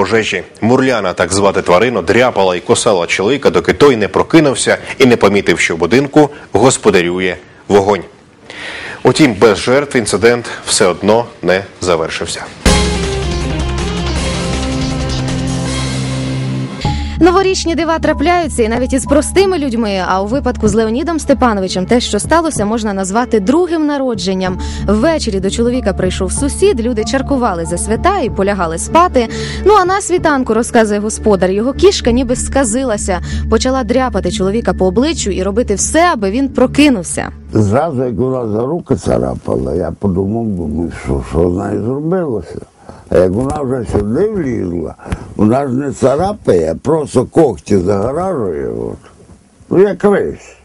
Пожежі Мурляна, так звати тварину, дряпала і косала чоловіка, доки той не прокинувся і не помітив, що в будинку господарює вогонь. Утім, без жертв інцидент все одно не завершився. Новорічні дива трапляються і навіть із простими людьми. А у випадку з Леонідом Степановичем те, що сталося, можна назвати другим народженням. Ввечері до чоловіка прийшов сусід. Люди чаркували за свята і полягали спати. Ну а на світанку розказує господар. Його кішка ніби сказилася, почала дряпати чоловіка по обличчю і робити все, аби він прокинувся. Зразу, як вона за руки царапала, я подумав, думаю, що, що з нею зробилося. А як вона вже сюди влізла, вона ж не царапає, а просто когті загоражує. От. Ну, як рись.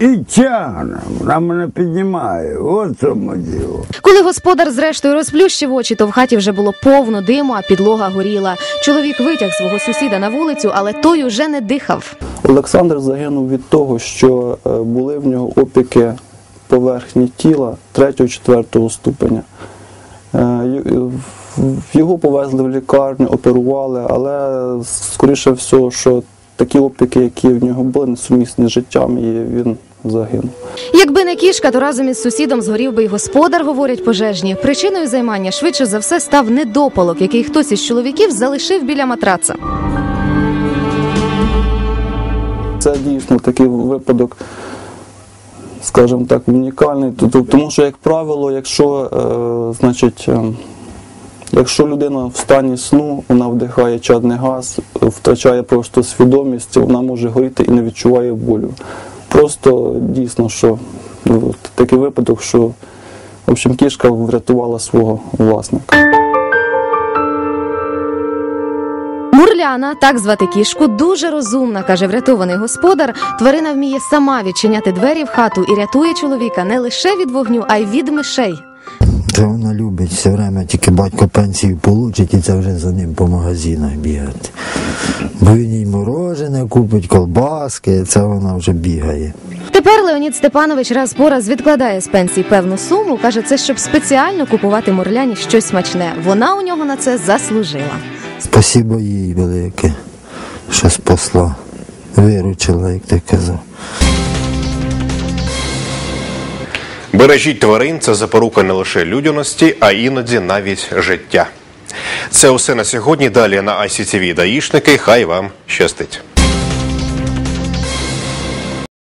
І тягне, вона мене піднімає. От цьому діло. Коли господар зрештою розплющив очі, то в хаті вже було повно диму, а підлога горіла. Чоловік витяг свого сусіда на вулицю, але той уже не дихав. Олександр загинув від того, що е, були в нього опіки поверхні тіла 3-4 ступеня. Його повезли в лікарню, оперували, але скоріше всього, що такі опіки, які в нього були, несумісні з життям, і він загинув. Якби не кішка, то разом із сусідом згорів би й господар, говорять пожежні. Причиною займання швидше за все став недопалок, який хтось із чоловіків залишив біля матраца. Це дійсно такий випадок, скажімо так, унікальний. Т- т- Тому що, як правило, якщо, е, значить, е, якщо людина в стані сну, вона вдихає чадний газ, втрачає просто свідомість, вона може горіти і не відчуває болю. Просто дійсно, що ну, такий випадок, що в общем, кішка врятувала свого власника. Мурляна, так звати кішку, дуже розумна, каже врятований господар. Тварина вміє сама відчиняти двері в хату і рятує чоловіка не лише від вогню, а й від мишей. Це вона любить все время, тільки батько пенсію получить і це вже за ним по магазинах бігати. Бо він їй морожене купить, колбаски, це вона вже бігає. Тепер Леонід Степанович раз по раз відкладає з пенсії певну суму. каже, це щоб спеціально купувати мурляні щось смачне. Вона у нього на це заслужила. Спасибо їй велике, що спасла, виручила, як ти казав. Бережіть тварин це запорука не лише людяності, а іноді навіть життя. Це усе на сьогодні. Далі на ICTV даїшники. Хай вам щастить.